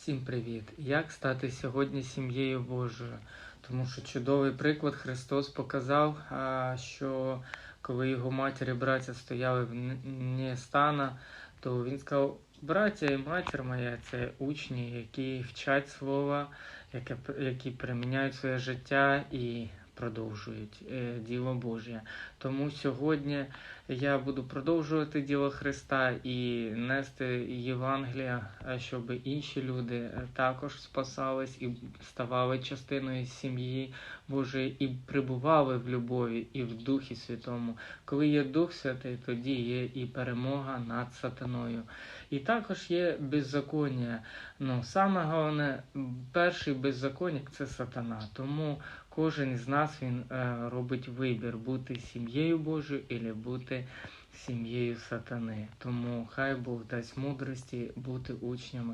Всім привіт! Як стати сьогодні сім'єю Божою? Тому що чудовий приклад Христос показав, що коли його матір і браття стояли в вне стана, то він сказав: браття і матір моя це учні, які вчать слова, які приміняють своє життя і продовжують е, діло Божє. Тому сьогодні я буду продовжувати діло Христа і нести Євангелія, е, щоб інші люди е, також спасались і ставали частиною сім'ї Божої і прибували в любові і в Духі Святому. Коли є Дух Святий, тоді є і перемога над сатаною. І також є беззаконня. Ну, саме головне, перший беззаконник це сатана. Тому кожен з нас він е, робить вибір бути сім'єю Божою або сім'єю сатани. Тому хай Бог дасть мудрості бути учнями.